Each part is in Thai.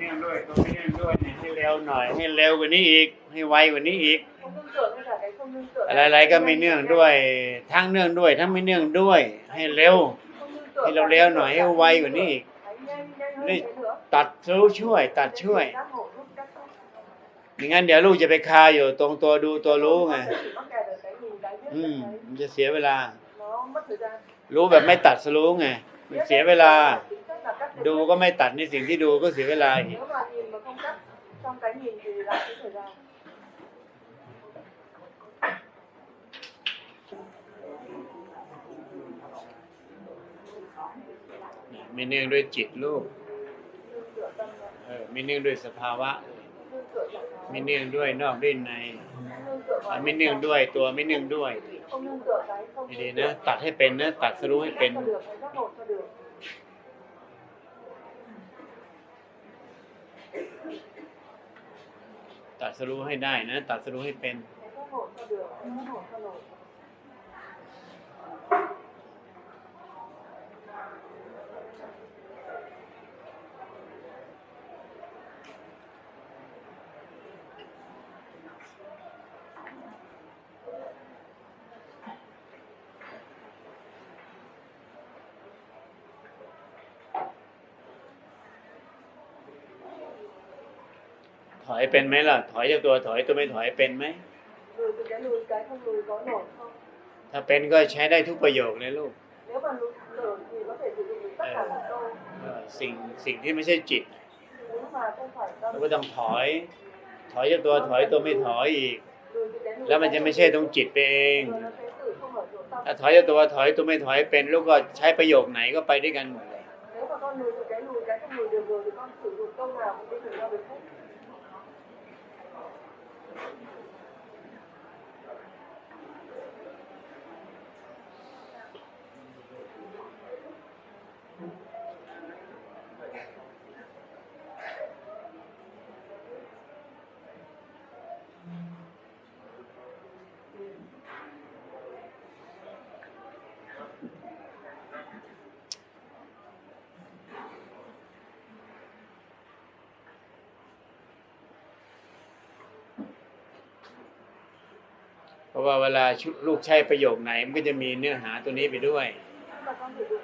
เนื่องด้วยตัวไม่เนื่องด้วยเนี่ยให้เร็วหน่อย ให้เร็วกว่านี้อีก ให้ไวกว่านี้อีก không nương tựa với cả cái không nương tựa อะไรๆก็ไม่เนื่องด้วย ทั้งเนื่องด้วยทั้งไม่เนื่องด้วย ให้เร็ว không nương tựa ให้เราเร็วหน่อยให้ไวกว่านี้อีก Hãy nhanh nhanh hơn Đi. thế nữa ตัดรู้ช่วย ตัดช่วย giác ngộ giúp các tốt ไม่งั้นเดี๋ยวลูกจะไปคาอยู่ตรงตัวดูตัวรู้ไง Nó sẽ chỉ mắc kẹt ở cái nhìn cái biết อืม cái มันจะเสียเวลา nó mất thời gian รู้แบบไม่ตัดสรู้ไงมันเสียเวลา ดูก็ไม่ตัดในสิ่งที่ดูก็เสียเวลาอีกม่เนื่องด้วยจิตลูกม่เนื่องด้วยสภาวะไม่เนื่องด้วยนอกดินในไม่เนื่องด้วยตัวไม่เนื่องด้วยดีนะ ตัดให้เป็นนะ ตัดสรู้ให้เป็น ตัดสรู้ให้ได้นะ ตัดสรู้ให้เป็น เป็นไหมล่ะ ถอยจากตัวถอยตัวไม่ถอยเป็นไหม lùi từ cái lùi cái không lùi có nổi không ถ้าเป็นก็ใช้ได้ทุกประโยคเลยลูก nếu mà lùi nổi thì có thể sử dụng được tất cả các câu เออสิ่งสิ่งที่ไม่ใช่จิต nếu mà không phải tâm เราก็ต้องถอย ถอยจากตัวถอยตัวไม่ถอยอีก lùi từ cái lùi แล้วมันจะไม่ใช่ตรงจิตไปเอง rồi nó sẽ tự không ở chỗ tâm ถ้าถอยจากตัวถอยตัวไม่ถอยเป็น ลูกก็ใช้ประโยคไหนก็ไปด้วยกันหมด เพราะว่าเวลาชุลูกใช้ประโยคไหนมันก็จะมีเนื้อหาตัวนี้ไปด้วย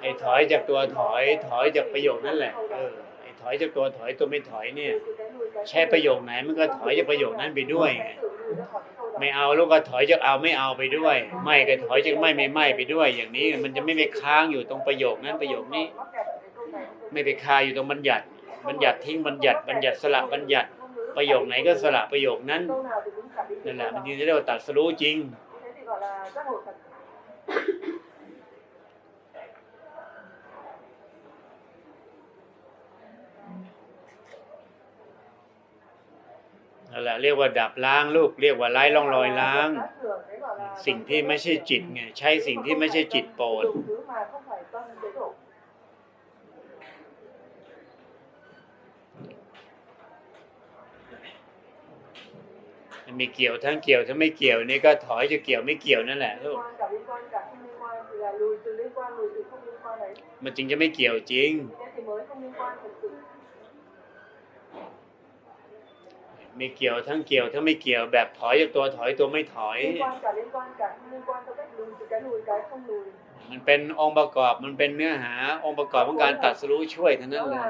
ไอ้ถอยจากตัวถอย ถอยจากประโยคนั่นแหละเออไอ้ถอยจากตัวถอยตัวไม่ถอยเนี่ย ใช้ประโยคไหนมันก็ถอยจากประโยคนั้นไปด้วยไงไม่เอาลูกก็ถอยจากเอาไม่เอาไปด้วย ไม่ก็ถอยจากไม่ไม่ไม่ไปด้วย อย่างนี้มันจะไม่ไปค้างอยู่ตรงประโยคนั้นประโยคนี้ ไม่ไปคาอยู่ตรงบัญญัติ บัญญัติทิ้งบัญญัติบัญญัติสละบัญญัติประโยคไหนก็สละประโยคนั้น นั่นแหละมัน đó. จึงจะเรียกว่าตัดสรู้จริง นั่นแหละเรียกว่าดับล้างลูก เรียกว่าไล่ร่องรอยล้าง สิ่งที่ไม่ใช่จิตไงใช้สิ่งที่ไม่ใช่จิตโปรด มันมีเกี่ยวทั้งเกี่ยวทั้งไม่เกี่ยวนี่ก็ถอยจะเกี่ยวไม่เกี่ยวนั่นแหละลู liên ก quan cả liên quan cả không liên quan thì là lùi từ liên quan lùi từ không liên quan đấy มันจึงจะไม่เกี่ยวจริง thế thì mới không liên quan thật sự ไม่เกี่ยวทั้งเกี่ยวทั้งไม่เกี่ยวแบบถอยจากตัวถอยตัวไม่ถอย liên quan cả liên quan cả không liên quan theo cách lùi từ cái lùi cái không lùi มันเป็นองค์ประกอบมันเป็นเนื้อหาองค์ประกอบของการตัดสรู้ช่วยเท่านั้น đó เลย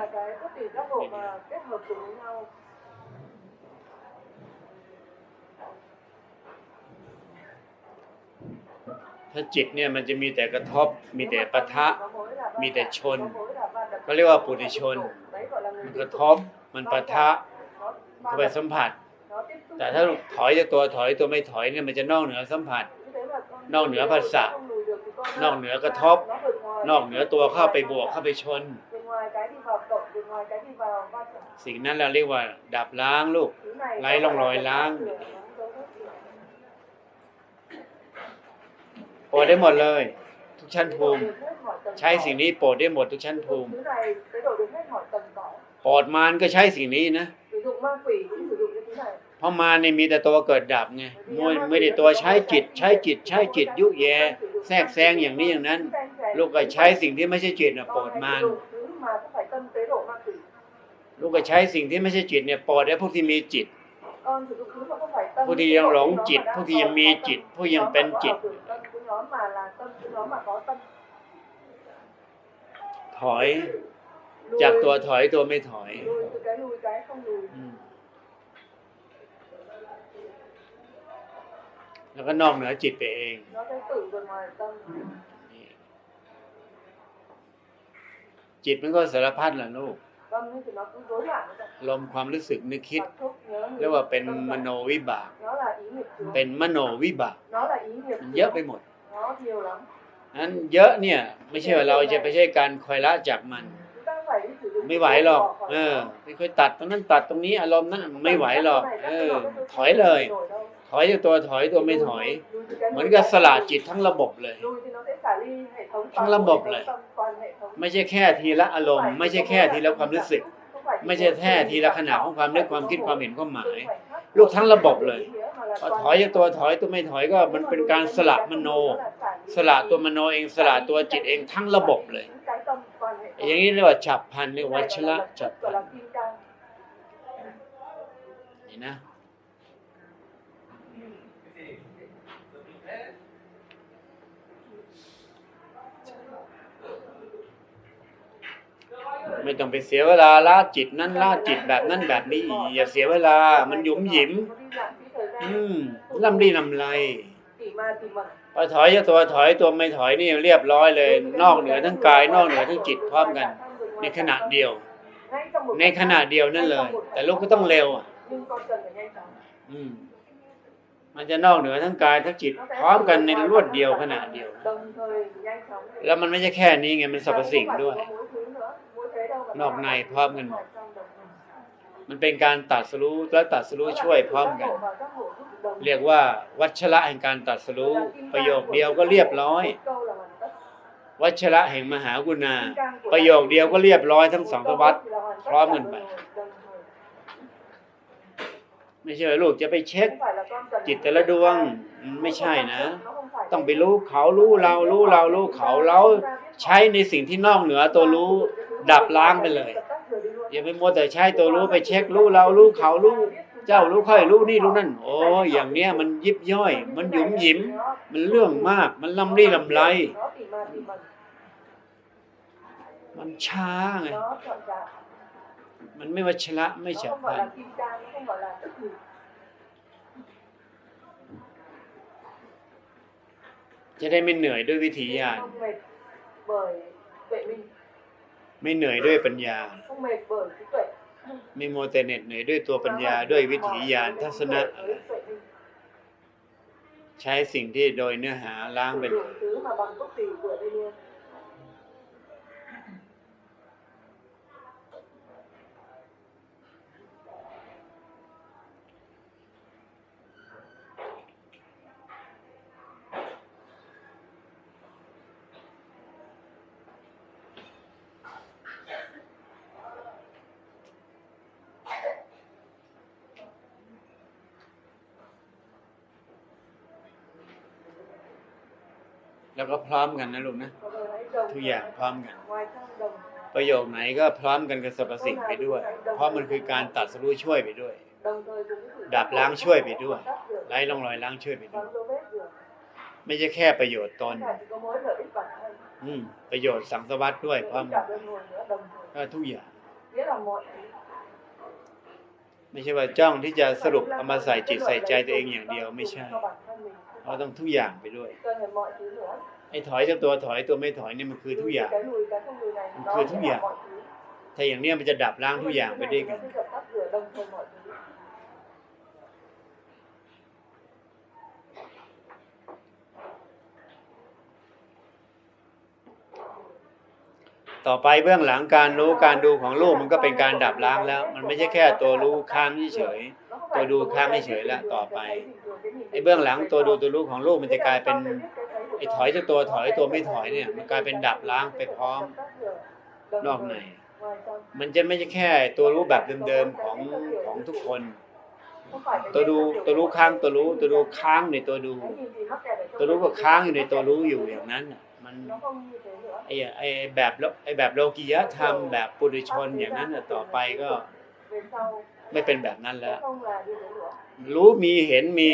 ถ้าจิตเนี่ยมันจะมีแต่กระทบ มีแต่ปะทะ มีแต่ชนเขาเรียกว่าปุถุชน มันกระทบ มันปะทะเข้าไปสัมผัส แต่ถ้าถอยจากตัวถอยตัวไม่ถอยเนี่ยมันจะนอกเหนือสัมผัส นอกเหนือภาษะนอกเหนือกระทบ นอกเหนือตัวเข้าไปบวกเข้าไปชน สิ่งนั้นเราเรียกว่า ดับล้างลูกไร้ร่องรอยล้าง โปรดได้หมดเลย ทุกชั้น Cái ภู độ มิ được hết hỏi tầng ใช้ cỏ. สิ่งนี้โปรดได้หมดทุกชั้นภูมิ thứ này cái độ được hết hỏi tầng cỏ โปรดมารก็ใช้สิ่งนี้นะ sử dụng ma quỷ cũng sử dụng cái thứ này เพราะมารเนี่ยมีแต่ตัวเกิดดับไงมวยไม่ได้ตัวใช้จิต ใช้จิต ใช้จิตยุแยแทรกแซงอย่างนี้อย่างนั้น ลูกก็ใช้สิ่งที่ไม่ใช่จิตนะโปรด con มาร hãy dùng thứ mà không phải tâm tế độ ma quỷ ลูลูกก็ใช้สิ่งที่ไม่ใช่จิตเนี่ยปล่อยให้พวกที่มีจิต con sử dụng thứ mà không phải tâm ผู้ที่ยังหลงจิต ผู้ที่ยังมีจิต ผู้ยังเป็นจิต ถอย จากตัวถอยตัวไม่ถอย lùi từ cái lùi cái không lùi อืมแล้วก็นอกเหนือจิตไปเอง nó sẽ tự vượt ngoài tâm นี่จิตมันก็สารพัดแหละลูก tâm ấy thì nó cũng rối loạn với tâm ลมความรู้สึกนึกคิด Cảm xúc nhớ เรียกว่าเป็นมโนวิบาก nó là ý nghiệp chướng เป็นมโนวิบาก nó là ý nghiệp มันเยอะไปหมด nó nhiều lắm นั้นเยอะเนี่ย ไม่ใช่ว่าเราจะไปใช้การคอยละจากมัน ไม่ไหวหรอก เออ nó. ไปค่อยตัดตรงนั้นตัดตรงนี้อารมณ์นั้นไม่ไหวหรอก เออ ถอยเลย ถอยจากตัวถอยตัวไม่ถอย เหมือนกับสละจิตทั้งระบบเลย ทั้งระบบเลย ไม่ใช่แค่ทีละอารมณ์ ไม่ใช่แค่ทีละความรู้สึก ไม่ใช่แค่ทีละข mà ณะของความนึกความคิดความเห็นความหมายลูกทั้งระบบเลยพอถอยจากตัวถอยตัวไม่ถอยก็มันเป็นการสละมโน สละตัวมโนเองสละตัวจิตเองทั้งระบบเลย อย่างนี้เรียกว่าฉับพันเรียกว่าวัชระฉับพันนี่นะไม่ต้องไปเสียเวลาละจิตนั้นละจิตแบบนั้นแบบนี้อย่าเสียเวลา มันหยุมหยิม อืมลำดีลำไร Tỉ mà tỉ mẩn. พอถอยจากตัวถอยตัวไม่ถอยนี่เรียบร้อยเลย นอกเหนือทั้งกาย นอกเหนือทั้งจิตพร้อมกัน ในขณะเดียว Ngay trong một ในขณะเดียวนั่นเลย แต่ลูกก็ต้องเร็วอะ Nhưng con cần phải nhanh chóng. อืมมันจะนอกเหนือทั้งกายทั้งจิต พร้อมกันในรวดเดียวขณะเดียว Đồng thời nhanh chóng. แล้วมันไม่ใช่แค่นี้ไงมันสรรพสิ่งด้วย Không phải chỉ có mỗi thứ nữa, mỗi thế đâu mà นอก nó ใน là พร้อมกันหมด trong đồng thời. มันเป็นการตัดสรู้และตัดสรู้ช่วยพร้อมกัน เรียกว่า วัชระแห่งการตัดสรู้ประโยคเดียวก็เรียบร้อย วัชระแห่งมหากุณา ประโยคเดียวก็เรียบร้อยทั้งสองทวัติพร้อมกันไปไม่ใช่ลูกจะไปเช็ค จิตแต่ละดวงไม่ใช่นะ ต้องไปรู้เขารู้เรารู้เรารู้เขาแล้วใช้ในสิ่งที่นอกเหนือตัวรู้ดับล้างไปเลยอย่าไปมัวแต่ใช้ตัวรู้ไปเช็ครู้เรารู้เขารู้ เจ้ารู้ค่อยรู้นี่รู้นั่นโอ้ยอย่างเนี้ยมันยิบย่อย มันหยุมหยิม มันเรื่องมาก มันลำลี่ลำไร มันช้าไงมันไม่วัชระไม่ฉับพลันจะได้ไม่เหนื่อยด้วยวิธีญาณไม่เหนื่อยด้วยปัญญา không mệt bởi trí tuệ ไม่มัวแต่เหน็ดเหนื่อยด้วยตัวปัญญาด้วยวิถีญาณทัศนะ với tuệ minh ใช้สิ่งที่โดยเนื้อหาล้างไป sử เลย แล้วก็พร้อมกันนะลูกนะ ทุกอย่างพร้อมกัน ประโยคไหนก็พร้อมกันกับสรรพสิ่งไปด้วย เพราะมันคือการตัดสู้ช่วยไปด้วย ดับล้างช่วยไปด้วยไร้ร่องรอยล้างช่วยไปด้วย ไม่ใช่แค่ประโยชน์ตนอืมประโยชน์สังสวัสดิ์ด้วยพร้อมกันทุกอย่างไม่ใช่ว่าจ้องที่จะสรุปเอามาใส่จิตใส่ใจตัวเองอย่างเดียวไม่ใช่เราต้องทุกอย่างไปด้วย ไอ้ถอยจากตัวถอยตัวไม่ถอยนี่มันคือทุกอย่าง cái lùi cái không lùi này Cứ nó thứ sẽ gì là ạ? mọi thứ ถ้าอย่างเนี้ยมันจะดับล้างทุกอย่างไปด้วยกัน nó sẽ dập tắt rửa đồng thời mọi thứ ต่อไปเบื้องหลังการรู้การดูของลูกมันก็เป็นการดับล้างแล้ว มันไม่ใช่แค่ตัวรู้ค้างเฉย Nó không Tôi phải đu chỉ có khám cái ฉยๆ nhìn แล้ว bình ต่อ thường, ไป cái thấy bình thường, cái nhìn ไอ้ bình เบื้อง thường, หลัง cái ตัวดู thấy ตัวรู้ของลูกมันจะกลายเป็น ไอ้ถอยจาตัวถอยตัวไม่ถอยเนี่ย มันกลายเป็นดับล้างไปพร้อมนอกในมันจะไม่ใช่แค่ตัวรู้แบบเดิมๆของของทุกคน ตัวดูตัวรู้ค้างตัวรู้ ตัวรู้ค้างในตัวดู ตัวรู้ก็ค้างอยู่ในตัวรู้อยู่อย่างนั้นมันไอ้ไอ้แบบโลไอ้แบบโลกียธรรมแบบปุถุชนอย่างนั้นต่อไปก็ไม่เป็นแบบนั้นแล้ว รู้มีเห็นมี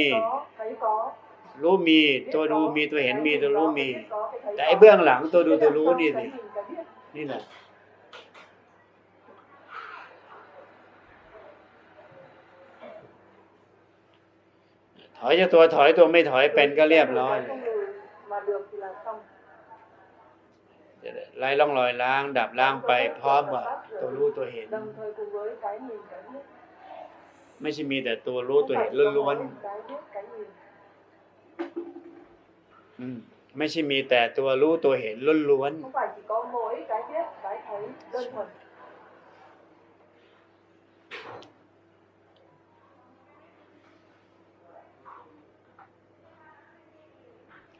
รู้มีตัวดูมีตัวเห็นมีตัวรู้มี แต่ไอ้เบื้องหลังตัวดูตัวรู้นี่สินี่แหละถอยจะตัวถอยตัวไม่ถอยเป็นก็เรียบร้อยไล่ล่องลอยล้าง ดับล้างไปพร้อมว่าตัวรู้ตัวเห็น ไม่ใช่มีแต่ตัวรู้ตัวเห็นล้วน อืมไม่ใช่มีแต่ตัวรู้ตัวเห็นล้วน không phải chỉ có mỗi cái biết cái thấy đơn thuần ๆ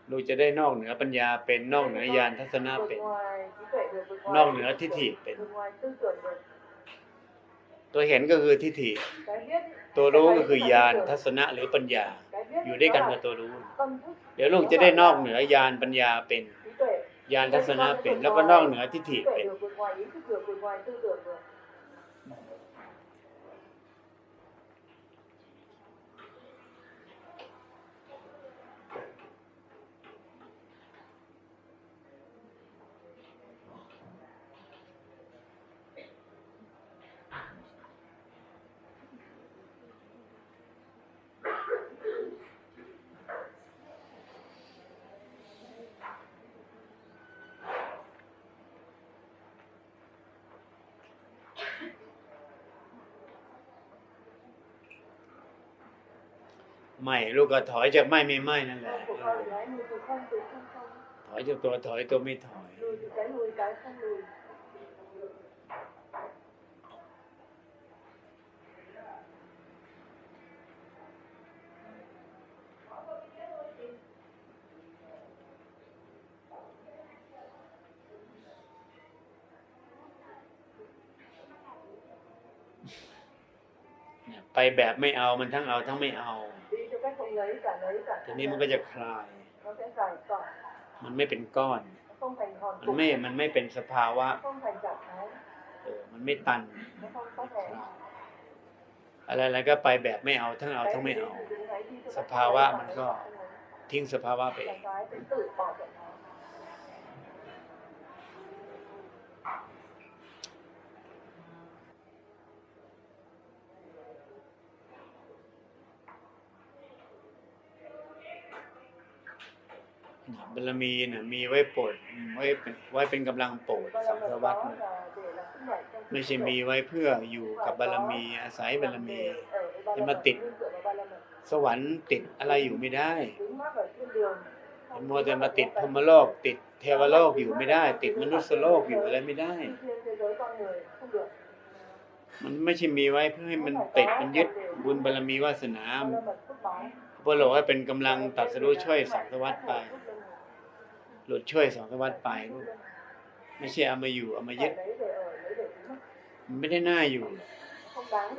เราจะได้นอกเหนือปัญญาเป็นนอกเหนือญาณทัศนะ vượt เป็น ngoài trí tuệ được vượt นอก ngoài เหนือทิฏฐิเป็น vượt ngoài tư tưởng được ตัวเห็นก็คือทิฏฐิ cái biết ตัวรู้ก็ cái คือ thấy ญาณ là tư ทั tưởng. ศนะหรือปัญญา cái biết อยู่ด้วยกันกับตัวรู้ เดี๋ยวลูกจะได้นอกเหนือญาณปัญญาเป็น trí tuệ ญาณทัศนะเป็น แล้วก็นอกเหนือทิฏฐิเป็น ไม่ลูกก็ถอยจากไม่ไม่ไม่นั่นแหละ Tâm của con là lùi từ không từ không không ถอยจากตัวถอยตัวไม่ถอย lùi từ cái lùi cái không lùi ไปแบบไม่เอามันทั้งเอาทั้งไม่เอา ทีนี้มันก็จะคลาย nó sẽ giải tỏa มันไม่เป็นก้อน nó không thành hòn มัน cục ไม่มันไม่เป็นสภาวะ nó không thành trạng thái เออมันไม่ตัน nó không có thể อะไรๆก็ไปแบบไม่เอาทั้งเอาทั้งไม่เอา Cái gì thì thấy đi theo ส cách ภาวะ không lấy มัน cả ก็ lấy cả không lấy. ทิ้งสภาวะไปเอง บารมีน่ะมีไว้โปรดไว้เป็นไว้เป็นกำลังโปรดสังส vật วัต đó là để là sức mạnh trong ไม่ใช่มีไว้เพื่ออยู่กับบารมีอาศัยบารมี để ở với ba Nhưng la mà mật, tịt. nương tựa vào ba la mật. สวรรค์ติดอะไรอยู่ไม่ได้มัวแต่มาติดพรมโลก ติดเทวโลกอยู่ไม่ได้ ติดมนุษยโลกอยู่อะไรไม่ได้ มันไม่ใช่มีไว้เพื่อให้มันติดมันยึดบุญบารมีวาสนาพระโลกให้เป็นกำลังตัดสรู้ช่วยสังสวัตไป หลุดช่วยสังสวัตไปลูกไม่ใช่เอามาอยู่เอามายึด มันไม่ได้น่าอยู่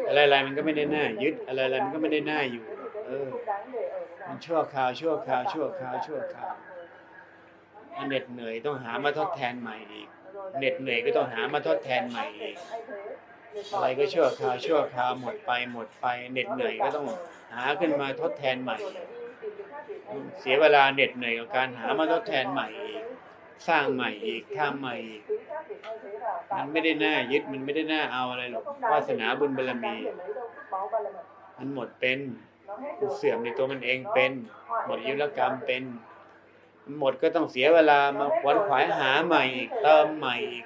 อะไรๆมันก็ไม่ได้น่ายึด อะไรๆมันก็ไม่ได้น่าอยู่ เออ มันชั่วคราวชั่วคราวชั่วคราวชั่วคราวมันเหน็ดเหนื่อยต้องหามาทดแทนใหม่อีกเหน็ดเหนื่อยก็ต้องหามาทดแทนใหม่อีกอะไรก็ชั่วคราวชั่วคราวหมดไปหมดไปเหน็ดเหนื่อยก็ต้องหาขึ้นมาทดแทนใหม่ เสียเวลาเหน็ดเหนื่อยกับการหามาทดแทนใหม่อีกสร้างใหม่อีกทำใหม่อีกมันไม่ได้น่ายึดมันไม่ได้น่าเอาอะไรหรอกวาสนาบุญบารมี มันหมดเป็นมันเสื่อมในตัวมันเองเป็น หมดยุรกรรมเป็น หมดก็ต้องเสียเวลามาขวนขวายหาใหม่อีกเติมใหม่อีก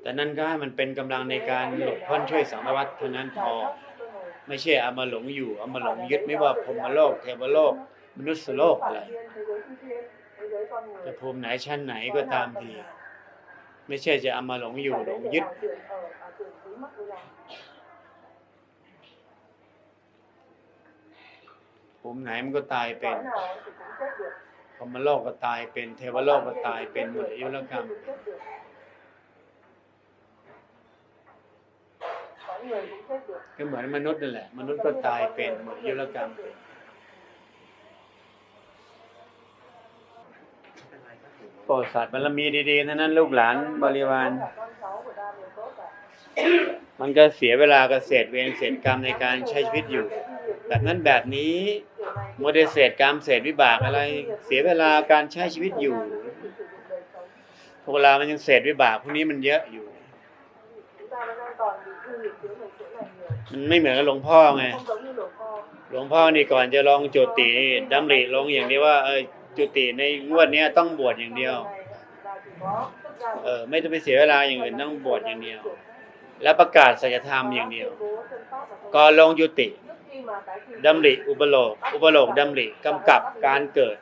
แต่นั่นก็ให้มันเป็นกำลังในการหลุดพ้นช่วยสังสารวัตเท่านั้นพอ ไม่ใช่เอามาหลงอยู่เอามาหลงยึดไม่ว่าพรมโลกเทวโลก มนุษยโลกอะไรจะภูมิไหนชั้นไหนก็ตามทีไม่ใช่จะเอามาหลงอยู่หลงยึด ภูมิไหนมันก็ตายเป็นพรมโลกก็ตายเป็นเทวโลกก็ตายเป็นหมดอายุรกรรม ก็เหมือนมนุษย์นั่นแหละ มนุษย์ก็ตายเป็นหมดอายุรกรรมเป็นโปรดสัตว์บารมีดีๆทั้งนั้นลูกหลานบริวาร มันก็เสียเวลากับเศษเวรเศษกรรมในการใช้ชีวิตอยู่ แบบนั้นแบบนี้โมเดลเศษกรรมเศษวิบากอะไร เสียเวลาการใช้ชีวิตอยู่พวกเรามันยังเศษวิบากพวกนี้มันเยอะอยู่ ไม่เหมือนกับหลวงพ่อไงหลวงพ่อนี่ก่อนจะลองจุตินี่ดำริลงอย่างเดียวว่าเออจุติในงวดเนี้ยต้องบวชอย่างเดียวเออไม่ต้องไปเสียเวลาอย่างอื่นต้องบวชอย่างเดียว แล้วประกาศสัจธรรมอย่างเดียวก่อนลงจุติ trước khi mà cái gì ดำริอุปโลก อุปโลกดำริกำกับการเกิด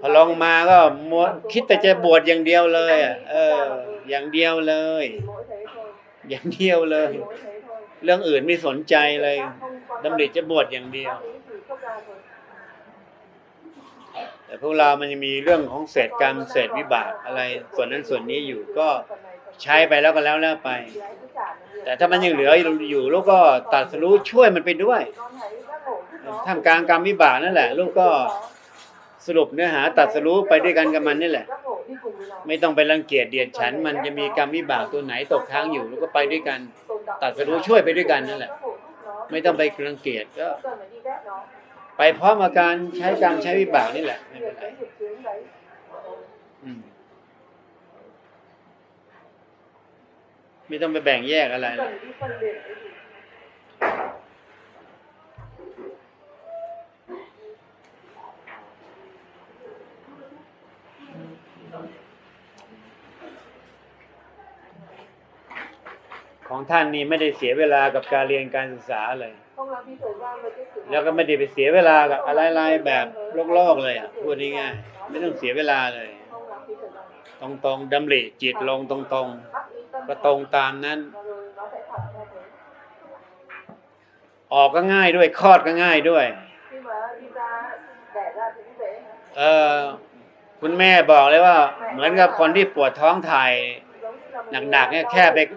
พอลงมาก็มัวคิดแต่จะบวชอย่างเดียวเลยอะเออ อย่างเดียวเลย อย่างเดียวเลย เรื่องอื่นไม่สนใจเลย Khác không quan ดำริจะบวชอย่างเดียว tâm, ý chỉ xuất gia thôi แต่พวกเรามันยังมีเรื่องของเศษกรรมเศษวิบากอะไร ส่วนนั้นส่วนนี้อยู่ก็ใช้ไปแล้วก็แล้วแล้วไป Thì hãy cứ trả một việc. แต่ถ้ามันยังเหลืออยู่ลูกก็ตัดสรู้ช่วยมันไปด้วย Con thấy các hổ thích nó. ท่ามกลางกรรมวิบากนั่นแหละ ลูกก็ สรุปเนื้อหาตัดสรู้ไปด้วยกันกับมันนี่แหละ Các hổ đi cùng với nó. ไม่ต้องไปรังเกียจเดียดฉัน มันจะมีกรรมวิบากตัวไหนตกค้างอยู่ลูกก็ไปด้วยกัน Tồn đọng ตัดสรู้ช่วยไปด้วยกันนั่นแหละ Các hổ thích nó. ไม่ต้องไปรังเกียจก็ Không cần phải đi ghét nó. ไปพร้อมกับการใช้กรรมใช้วิบากนี่แหละไม่เป็น Việc ไร cái việc chướng đấy. อืมไม่ต้องไปแบ่งแยกอะไร Không หร ของท่านนี่ไม่ได้เสียเวลากับการเรียนการศึกษาเลย Không lãng phí thời gian với cái sự แล้วก็ไม่ได้ไปเสียเวลากับอะไรๆแบบโลกๆเลยอะพูดง่ายๆไม่ต้องเสียเวลาเลย Không lãng phí thời gian. ตรงๆดำริจิตลงตรง Bắt ý tâm ๆก็ตรงตามนั้น và rồi nó sẽ thật theo thế. ออกก็ง่ายด้วยคลอดก็ง่ายด้วย Khi mà đi ra đẻ ra thì cũng dễ. เออคุณแม่บอกเลยว่า เหมือนกับคนที่ปวดท้องถ่าย Giống như là một Nặng người nặng ấy, đau khe bụng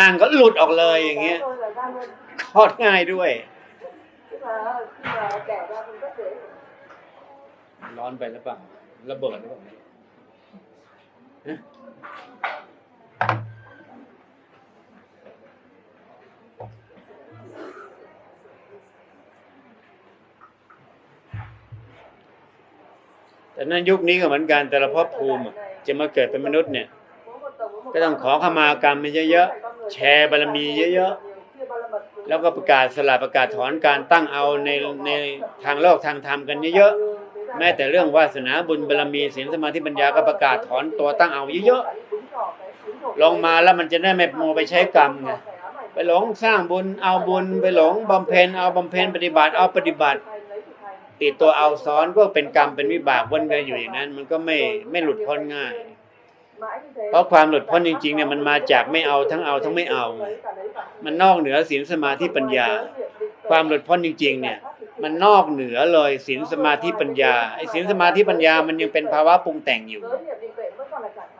นั่งก็หลุดออกเลยอย่างเงี้ย Thôi là ra luôn. คลอดง่ายด้วย Tức là khi mà đẻ ra cũng rất dễ. ร้อนไปหรือเปล่าระเบิดหรือเปล่าฮะแต่นั้นยุคนี้ก็เหมือนกันแต่ละภพภูมิอะจะมาเกิดเป็นมนุษย์เนี่ย Mỗi một tầng, mỗi một ก็ต้อง tầng. ขอขมากรรมไปเยอะๆ แชร์บารมีเยอะ Chia ba la mật xuống. ๆแล้วก็ประกาศสลับประกาศถอนการตั้งเอาในในทางโลกทางธรรมกันเยอะๆ แม้แต่เรื่องวาสนาบุญบารมีศีลสมาธิปัญญาก็ประกาศถอนตัวตั้งเอาเยอะๆ ลงมาแล้วมันจะได้ไม่โมไปใช้กรรมไง ไปหลงสร้างบุญเอาบุญไปหลงบำเพ็ญเอาบำเพ็ญปฏิบัติเอาปฏิบัติติดตัวเอาซ้อนก็เป็นกรรมเป็นวิบากวนเวียนอยู่อย่างนั้น มันก็ไม่ไม่หลุดพ้นง่าย เพราะความหลุดพ้นจริงๆเนี่ยมันมาจากไม่เอาทั้งเอาทั้งไม่เอา มันนอกเหนือศีลสมาธิปัญญา ความหลุดพ้นจริง ๆ เนี่ย มันนอกเหนือเลยศีลสมาธิปัญญาไอ้ศีลสมาธิปัญญามันยังเป็นภาวะปรุงแต่งอยู่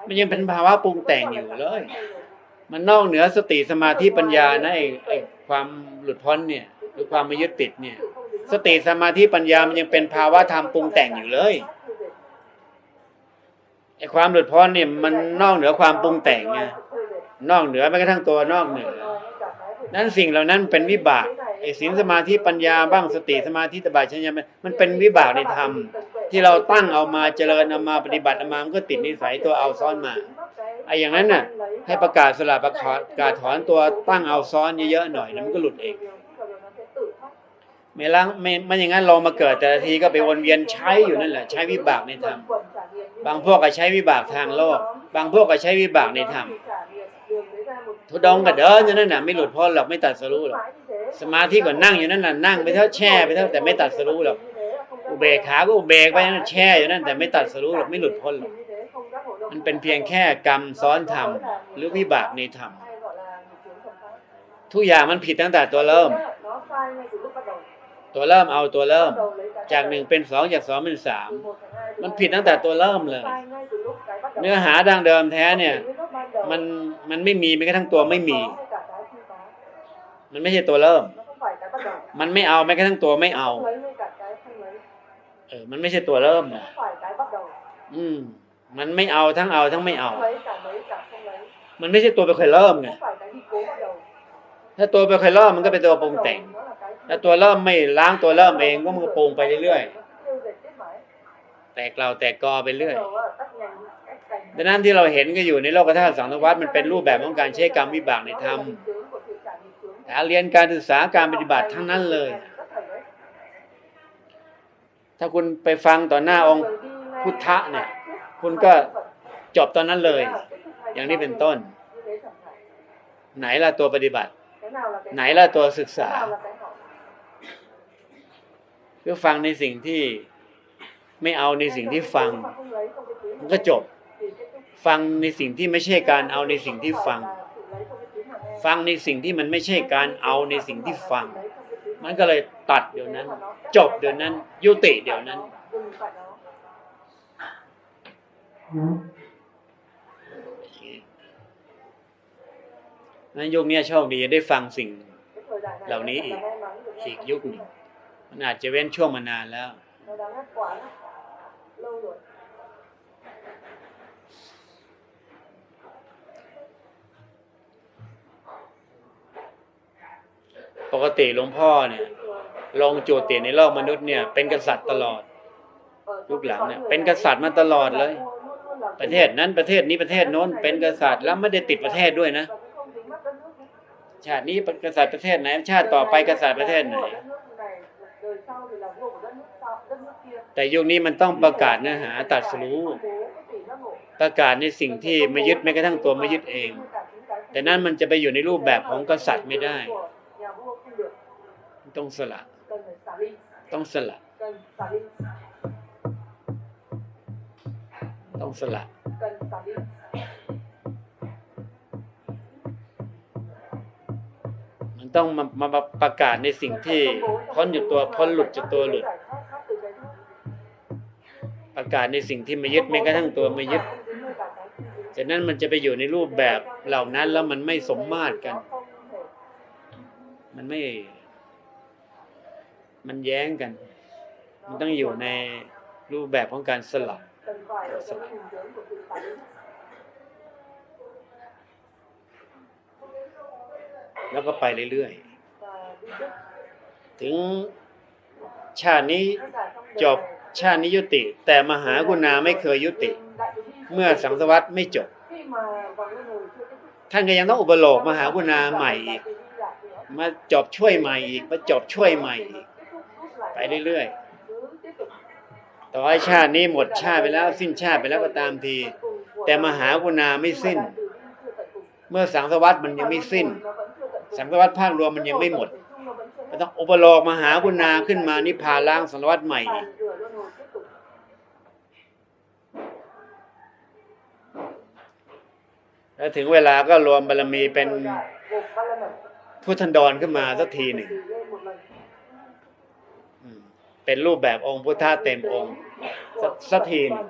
มันยังเป็นภาวะปรุงแต่งอยู่เลย มันนอกเหนือสติสมาธิปัญญานะไอ้ไอ้ความหลุดพ้นเนี่ย หรือความไม่ยึดติดเนี่ย สติสมาธิปัญญามันยังเป็นภาวะธรรมปรุงแต่งอยู่เลย ไอ้ความหลุดพ้นเนี่ยมันนอกเหนือความปรุงแต่งไงนอกเหนือแม้กระทั่งตัวนอกเหนือ นั้นสิ่งเหล่านั้นเป็นวิบากไอ้ศีลสมาธิปัญญาบ้างสติสมาธิตบะชัญญามันเป็นวิบากในธรรม ที่เราตั้งเอามาเจริญเอามาปฏิบัติเอามามันก็ติดนิสัยตัวเอาซ้อนมาไอ้อย่างนั้นน่ะ ให้ประกาศสลับประกาศถอนตัวตั้งเอาซ้อนเยอะๆหน่อยแล้วมันก็หลุดเองไม่ล้างไม่ไม่อย่างนั้นลองมาเกิดแต่ละทีก็ไปวนเวียนใช้อยู่นั่นแหละ ใช้วิบากในธรรม บางพวกก็ใช้วิบากทางโลก บางพวกก็ใช้วิบากในธรรมทุดงก็เดินอยู่นั่นน่ะไม่หลุดพ้นหรอกไม่ตัดสรู้หรอกสมาธิก็นั่งอยู่นั่นน่ะนั่งไปเท่าแช่ไปเท่าแต่ไม่ตัดสรู้หรอกอุเบกขาก็อุเบกไปนั่นแช่อยู่นั่นแต่ไม่ตัดสรู้หรอกไม่หลุดพ้นหรอกมันเป็นเพียงแค่กรรมซ้อนธรรมหรือวิบากในธรรมทุกอย่างมันผิดตั้งแต่ตัวเริ่ม ตัวเริ่มเอาตัวเริ่ม จากหนึ่งเป็นสองจากสองเป็นสามมันผิดตั้งแต่ตัวเริ่มเลย เนื้อหาดังเดิมแท้เนี่ย มันมันไม่มีแม้กระทั่งตัวไม่มี มันไม่ใช่ตัวเริ่ม มันไม่เอาแม้กระทั่งตัวไม่เอาเออ มันไม่ใช่ตัวเริ่มนะอืม มันไม่เอาทั้งเอาทั้งไม่เอา Không lấy cả mấy cả không lấy มันไม่ใช่ตัวไปเคยเริ่มไง không phải cái đi cố bắt đầu ถ้าตัวไปเคยเริ่มมันก็เป็นตัวปรุงแต่ง nó là cái ถ้าตัวเริ่มไม่ล้างตัวเริ่มเองก็มันก็ปรุงไปเรื่อยๆแตกเราแตกกอไปเรื่อยดังนั้นที่เราเห็นก็อยู่ในโลกธาตุสังสารวัฏมันเป็นรูปแบบของการใช้กรรมวิบากในธรรม Hình tướng của thiện cảm hình tướng การเรียนการศึกษาการปฏิบัติทั้งนั้นเลย ถ้าคุณไปฟังต่อหน้าองค์พุทธะเนี่ย คุณก็จบตอนนั้นเลย อย่างนี้เป็นต้น ไหนล่ะตัวปฏิบัติ ไหนล่ะตัวศึกษา ก็ฟังในสิ่งที่ไม่เอาในสิ่งที่ฟัง มันก็จบ ฟังในสิ่งที่ไม่ใช่การเอาในสิ่งที่ฟัง ฟังในสิ่งที่มันไม่ใช่การเอาในสิ่งที่ฟัง มันก็เลยตัดเดี๋ยวนั้น จบเดี๋ยวนั้น ยุติเดี๋ยวนั้นนั้นยุคนี้โชคดีได้ฟังสิ่งเหล่านี้อีกอีกยุคหนึ่ง มันอาจจะเว้นช่วงมานานแล้ว nó đã ngắt quãng lâu rồi ปกติหลวงพ่อเนี่ยลงจุติในโลกมนุษย์เนี่ย เป็นกษัตริย์ตลอด Ở ยุ trong คหลัง cái เนี่ย con เป็น người ก này ษัตริย์มาตลอดเลย luôn luôn là ประเทศนั้นประเทศนี้ประเทศโน้น เป็นกษัตริย์แล้วไม่ได้ติดประเทศด้วยนะ và cũng không dính mắc đất nước nữa. ชาตินี้เป็นกษัตริย์ประเทศไหนชาติต่อไปกษัตริย์ประเทศไหน แต่ยุคนี้มันต้องประกาศเนื้อหาตัดสู้ประกาศในสิ่งที่ไม่ยึดแม้กระทั่งตัวไม่ยึดเอง แต่นั้นมันจะไปอยู่ในรูปแบบของกษัตริย์ไม่ได้ ต้องสละ ต้องสละ ต้องสละมันต้องมามามาประกาศในสิ่งที่พ้นจากตัวพ้นหลุดจากตัวหลุด ประกาศในสิ่งที่ไม่ยึดแม้กระทั่งตัวไม่ยึด Không dính nơi cả cái không dính. ฉะนั้นมันจะไปอยู่ในรูปแบบเหล่านั้นแล้วมันไม่สมมาตรกัน มันไม่ มันแย้งกัน มันต้องอยู่ในรูปแบบของการสลับ cần phải ở trong hình tướng của sự xả ly. แล้วก็ไปเรื่อยๆ ถึงชาตินี้จบ ชาตินี้ยุติ แต่มหากุณาไม่เคยยุติ เมื่อสังสวัตไม่จบ ท่านก็ยังต้องอุปโลกมหากุณาใหม่อีกมาจบช่วยใหม่อีกมาจบช่วยใหม่อีกไปเรื่อยๆต่อให้ชาตินี้หมดชาติไปแล้ว สิ้นชาติไปแล้วก็ตามที แต่มหากุณาไม่สิ้น เมื่อสังสวัตมันยังไม่สิ้น สังสวัตภาครวมมันยังไม่หมดก็ต้องอุปโลกมหากุณาขึ้นมานิพพานล้างสังสวัตใหม่อีก แล้วถึงเวลาก็รวมบารมีเป็นพุทธันดรขึ้นมาสักทีหนึ่งเป็นรูปแบบองค์พุทธะเต็มองค์สักสักทีหนึ่ง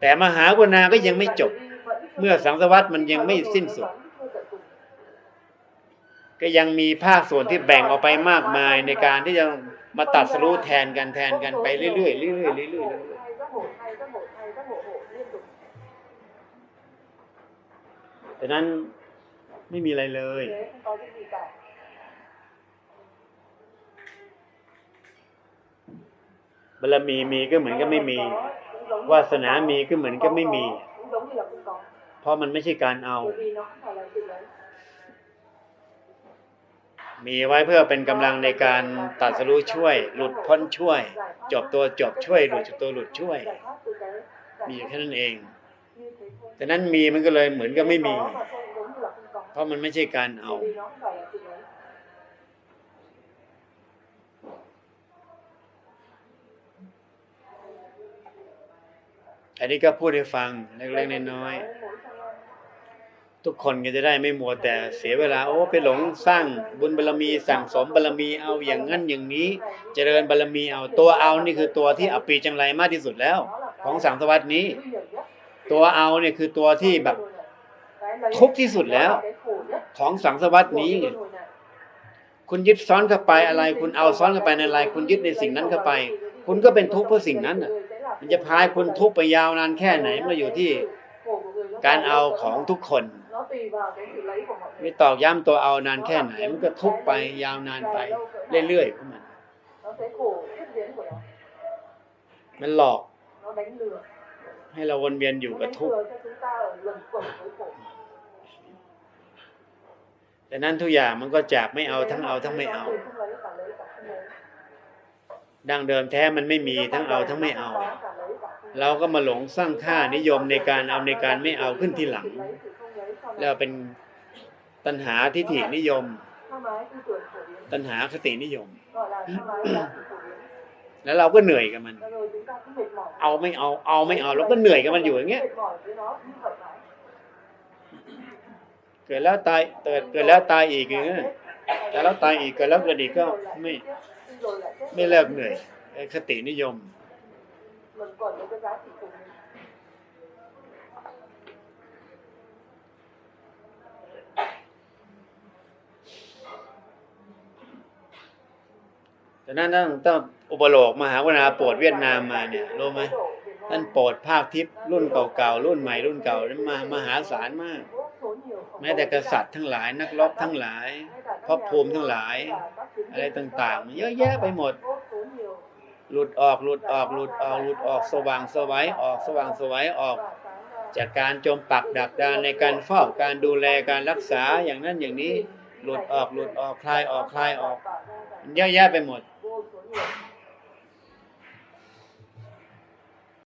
แต่มหากุณาก็ยังไม่จบ เมื่อสังสวัตมันยังไม่สิ้นสุด ก็ยังมีภาคส่วนที่แบ่งออกไปมากมายในการที่จะมาตัดสรู้แทนกันแทนกันไปเรื่อยๆเรื่อยๆเรื่อยๆ แต่นั้นไม่มีอะไรเลยบารมีมีก็เหมือนกับไม่มี วาสนามีก็เหมือนกับไม่มี เพราะมันไม่ใช่การเอา มีไว้เพื่อเป็นกำลังในการตัดสรู้ช่วย หลุดพ้นช่วย จบตัวจบช่วย หลุดจากตัวหลุดช่วย มีอยู่แค่นั้นเอง แต่นั้นมีมันก็เลยเหมือนกับไม่มี เพราะมันไม่ใช่การเอา อันนี้ก็พูดให้ฟังเล็กๆน้อยๆทุกคนก็จะได้ไม่มัวแต่เสียเวลา โอ้ไปหลงสร้างบุญบารรมีสั่งสมบารรมีเอาอย่างนั้นอย่างนี้ เจริญบารรมีเอาตัวเอานี่คือตัวที่อปีจังไรมากที่สุดแล้ว ของสังสวัสนี้ ตัวเอาเนี่ยคือตัวที่แบบ ทุกข์ที่สุดแล้ว ของสังสวัสนี้ไงคุณยึดซ้อนเข้าไปอะไร คุณเอาซ้อนเข้าไปในอะไร คุณยึดในสิ่งนั้นเข้าไป คุณก็เป็นทุกข์เพราะสิ่งนั้นน่ะ มันจะพายคุณทุกข์ไปยาวนานแค่ไหนมันอยู่ที่การเอาของทุกคนไม่ตอกย้ำตัวเอานานแค่ไหน มันก็ทุกข์ไปยาวนานไป เรื่อยๆของมันมันหลอก ให้เราวนเวียนอยู่กับทุกข์แต่นั้นทุกอย่างมันก็จากไม่เอาทั้งเอาทั้งไม่เอา ดังเดิมแท้มันไม่มีทั้งเอาทั้งไม่เอา เราก็มาหลงสร้างค่านิยมในการเอาในการไม่เอาขึ้นที่หลัง แล้วเป็นตัณหาทิฏฐินิยม ตัณหาคตินิยม แล้วเราก็เหนื่อยกับมัน và rồi chúng ta cứ mệt mỏi เอาไม่เอา เอาไม่เอาเราก็เหนื่อยกับมันอยู่อย่างเงี้ย mệt mỏi với nó như vậy mãi เกิดแล้วตายเกิดเกิดแล้วตายอีกอย่างเงี้ยแต่แล้วตายอีกเกิดแล้วเกิดอีกก็ไม่ rồi lại chết ไม่เลิกเหนื่อยไอ้คตินิยม นั้นต้องต้องอุปโลกมหาวนาโปรดเวียดนามมาเนี่ยรู้ไหมท่านโปรดภาคทิพย์รุ่นเก่าๆรุ่นใหม่รุ่นเก่านั้นมามหาศาลมาก แม้แต่กษัตริย์ทั้งหลายนักรบทั้งหลายพระภูมิทั้งหลาย อะไรต่างๆเยอะแยะไปหมด หลุดออกหลุดออกหลุดออกหลุดออกสว่างสวัยออกสว่างสวัยออก จากการจมปักดักดานในการเฝ้าการดูแลการรักษาอย่างนั้นอย่างนี้หลุดออกหลุดออกคลายออกคลายออกเยอะแยะไปหมด Thank you.